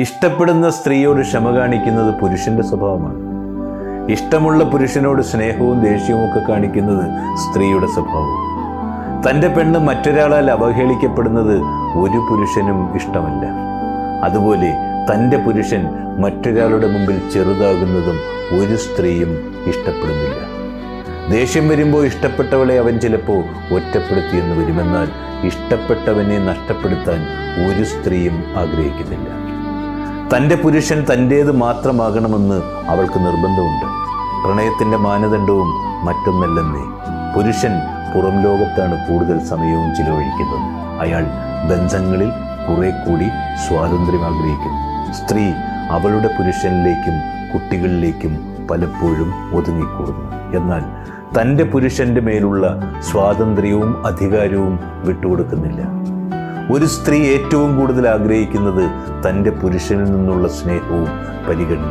ഇഷ്ടപ്പെടുന്ന സ്ത്രീയോട് ക്ഷമ കാണിക്കുന്നത് പുരുഷന്റെ സ്വഭാവമാണ്. ഇഷ്ടമുള്ള പുരുഷനോട് സ്നേഹവും ദേഷ്യവും ഒക്കെ കാണിക്കുന്നത് സ്ത്രീയുടെ സ്വഭാവം തന്റെ പെണ്ണ് മറ്റൊരാളാൽ അവഹേളിക്കപ്പെടുന്നത് ഒരു പുരുഷനും ഇഷ്ടമല്ല. അതുപോലെ തന്റെ പുരുഷൻ മറ്റൊരാളുടെ മുമ്പിൽ ചെറുതാകുന്നതും ഒരു സ്ത്രീയും ഇഷ്ടപ്പെടുന്നില്ല. ദേഷ്യം വരുമ്പോൾ ഇഷ്ടപ്പെട്ടവളെ അവൻ ചിലപ്പോൾ ഒറ്റപ്പെടുത്തിയെന്ന് വരുമെന്നാൽ ഇഷ്ടപ്പെട്ടവനെ നഷ്ടപ്പെടുത്താൻ ഒരു സ്ത്രീയും ആഗ്രഹിക്കുന്നില്ല. തന്റെ പുരുഷൻ തന്റേത് മാത്രമാകണമെന്ന് അവൾക്ക് നിർബന്ധമുണ്ട്. പ്രണയത്തിന്റെ മാനദണ്ഡവും മറ്റൊന്നല്ലെന്നേ. പുരുഷൻ പുറം ലോകത്താണ് കൂടുതൽ സമയവും ചിലവഴിക്കുന്നത്. അയാൾ ബന്ധങ്ങളിൽ കുറെ കൂടി സ്വാതന്ത്ര്യം ആഗ്രഹിക്കുന്നു. സ്ത്രീ അവളുടെ പുരുഷനിലേക്കും കുട്ടികളിലേക്കും പലപ്പോഴും ഒതുങ്ങിക്കൂടുന്നു. എന്നാൽ തന്റെ പുരുഷന്റെ മേലുള്ള സ്വാതന്ത്ര്യവും അധികാരവും വിട്ടുകൊടുക്കുന്നില്ല. ഒരു സ്ത്രീ ഏറ്റവും കൂടുതൽ ആഗ്രഹിക്കുന്നത് തന്റെ പുരുഷനിൽ നിന്നുള്ള സ്നേഹവും പരിഗണനയും